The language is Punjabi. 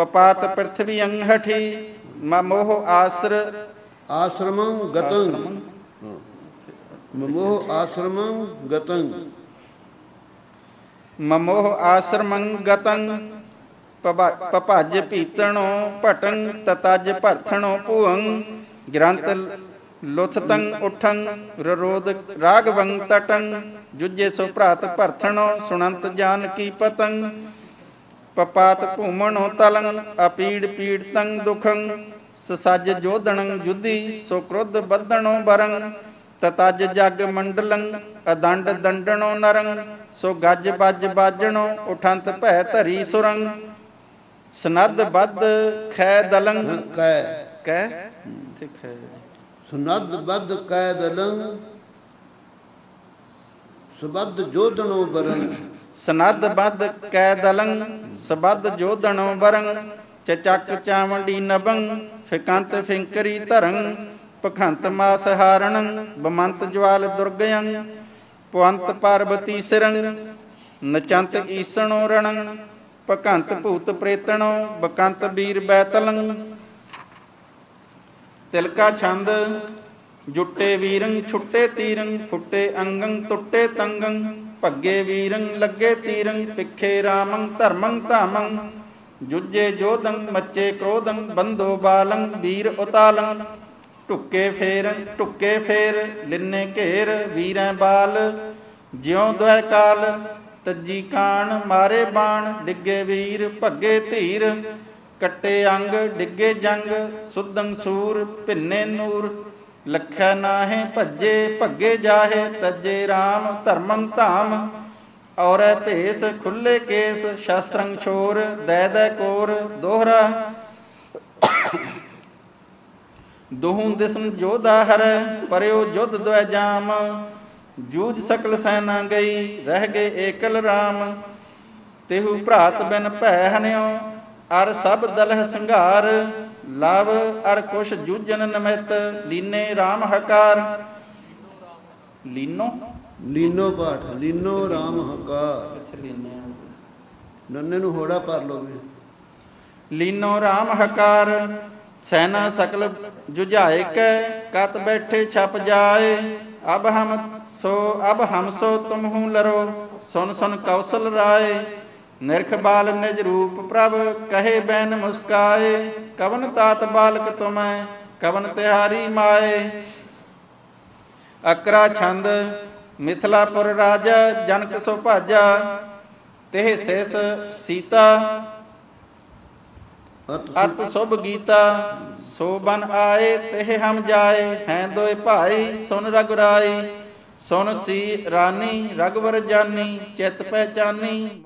ਪਪਾਤ ਪ੍ਰਥਵੀ ਅੰਹਠੀ ਮਮੋਹ ਆਸਰ। ਆਸ਼ਰਮੰ ਗਤੰ। ਮਮੋਹ ਆਸ਼ਰਮੰ ਗਤੰ। ਮਮੋਹ ਆਸਰਮੰ ਗਤੰ। ਪਭਾ- ਪਭਜ ਪੀਤਣੋ ਭਟੰ ਤਤਜ ਭਰਥਣੋ ਭੂਅੰ ਗ੍ਰੰਥ ਲੁਥਤੰ ਉਠੰ ਰਰੋਦ ਰਾਗਵੰ ਤਟੰ। ਜੁਜੇ ਸੋ ਭ੍ਰਾਤ ਭਰਥਣੋ ਸੁਣੰਤ ਜਾਨ ਕੀ ਪਤੰ। ਪਪਾਤ ਭੂਮਣੋ ਤਲੰ ਅਪੀੜ ਪੀੜਤੰ ਦੁਖੰ ਸਸਜ ਜੋਧਣੰ ਜੁਧੀ ਸੋ ਕ੍ਰੋਧ ਬੱਧਣੋ ਬਰੰ ਤਤਜ ਜਗ ਮੰਡਲੰ ਅਦੰਡ ਦੰਡਣੋ ਨਰੰ ਸੋ ਗੱਜ ਬੱਜ ਬਾਜਣੋ ਉਠੰਤ ਭੈ ਧਰੀ ਸੁਰੰ। ਸਨਦ ਬੱਧ ਖੈ ਦਲੰ। ਕੈ? ਕਹਿ ਠੀਕ ਹੈ। ਸੁਨਦ ਬਦ ਕੈ ਦਲੰ ਸੁਬਦ ਜੋਧਨੋ ਬਰਨ ਸਨਦ ਬੱਧ ਕੈ ਦਲੰ, ਸਬਦ ਜੋਧਣੋ ਬਰੰ ਚਚਕ ਚਾਵੰਡੀ ਨਬੰ ਫਿਕੰਤ ਫਿੰਕਰੀ ਧਰੰ ਪਖੰਤ ਮਾਸ ਹਾਰਣੰ, ਬਮੰਤ ਜਵਾਲ ਦੁਰਗਯੰ ਪਵੰਤ ਪਾਰਬਤੀ ਸਿਰੰ, ਨਚੰਤ ਈਸਣੋ ਰਣੰ ਪਕੰਤ ਭੂਤ ਪ੍ਰੇਤਣੋ ਬਕੰਤ ਵੀਰ ਬੈਤਲੰ। ਤਿਲਕਾ ਛੰਦ, ਜੁੱਟੇ ਵੀਰੰ, ਛੁੱਟੇ ਤੀਰੰ, ਫੁੱਟੇ ਅੰਗੰ ਟੁੱਟੇ ਤੰਗੰ। ਭੱਗੇ ਵੀਰੰ ਲੱਗੇ ਤੀਰੰ ਪਿੱਖੇ ਰਾਮੰ, ਧਰਮੰ ਧਾਮੰ। ਜੁਜੇ ਜੋਦੰ ਮੱਚੇ ਕ੍ਰੋਧੰ ਬੰਦੋ ਬਾਲੰ, ਵੀਰ ਉਤਾਲੰ। ਟੁੱਕੇ ਫੇਰ ਟੁੱਕੇ ਫੇਰ, ਲਿੰਨੇ ਘੇਰ, ਵੀਰੈ ਬਾਲ। ਜਿਉ ਦੁਇ ਕਾਲ, ਤੱਜੀ ਕਾਣ, ਮਾਰੇ ਬਾਣ। ਡਿੱਗੇ ਵੀਰ, ਭੱਗੇ ਧੀਰ। ਕੱਟੇ ਅੰਗ, ਡਿੱਗੇ ਜੰਗ ਸੁਦੰ ਸੂਰ, ਭਿੰਨੇ ਨੂਰ। ਲਖੈ ਨਾਹੇ ਭੱਜੇ, ਭੱਗੇ ਜਾਹੇ, ਤੱਜੇ RAM ਧਰਮੰ ਧਾਮ। ਔਰੈ ਭੇਸ, ਖੁੱਲੇ ਕੇਸ, ਸ਼ਸਤਰੰ ਛੋਰ, ਦੈ ਦੈ ਕੋਰ, ਦੋਹਰਾ। ਦੋਹੂੰ ਦਿਸਮ ਜੋਧਾ ਹਰੈ ਪਰਿਓ ਜੁਧ ਦੁਇ ਜਾਮ। ਜੂਝ ਸਕਲ ਸੈਨਾ ਗਈ, ਰਹਿ ਗਏ ਏਕਲ RAM ਤਿਹੂ ਭਰਾਤ ਬਿਨ ਭੈ ਹਨਿਓ ਅਰ ਸਭ ਦਲਹ ਸੰਘਾਰ ਲਵ ਅਰ ਕੁਸ਼ ਜੂਜਨ ਨਮਿਤ ਲੀਨੇ RAM ਹਕਾਰ। ਲੀਨੋ? ਲੀਨੋ ਪਾਠ ਲੀਨੋ ਰਾਮ ਹਕਾਰ। ਲੀਨੇ? ਨੰਨੇ ਨੂੰ ਹੋੜਾ ਪਰ ਲੋਗੇ ਲੀਨੋ RAM ਹਕਾਰ ਸੈਨਾ ਸਕਲ ਜੁਝਾਏ ਕੈ ਕਤ ਬੈਠੇ ਛਪ ਜਾਏ। ਅਬ ਹਮ ਸੋ ਅਬ ਹਮ ਸੋ ਤੁਮ ਹੂੰ ਲਰੋ ਸੁਨ ਸੁਨ ਕੌਸਲ ਰਾਏ। ਨਿਰਖ ਬਾਲ ਨਿਜ ਰੂਪ ਪ੍ਰਭ, ਕਹੇ ਬੈਨ ਮੁਸਕਾਏ, ਕਵਨ ਤਾਤ ਬਾਲਕ ਤੁਮੈ, ਕਵਨ ਤਿਹਾਰੀ ਮਾਏ। ਅਕਰਾ ਛੰਦ, ਮਿਥਲਾਪੁਰ ਰਾਜਾ, ਜਨਕ ਸੋ ਭਾਜਾ, ਤਿਹ ਸਿਸ ਸੀਤਾ, ਅਤ ਸੁਭ ਗੀਤਾ, ਸੋ ਬਨ ਆਏ, ਤਿਹ ਹਮ ਜਾਏ, ਹੈ ਦੋਏ ਭਾਈ, ਸੁਨ ਰਗੁਰਾਈ ਸੁਨ ਸੀ ਰਾਨੀ ਰਗਵਰ ਜਾਨੀ, ਚਿਤ ਪਹਿਚਾਨੀ।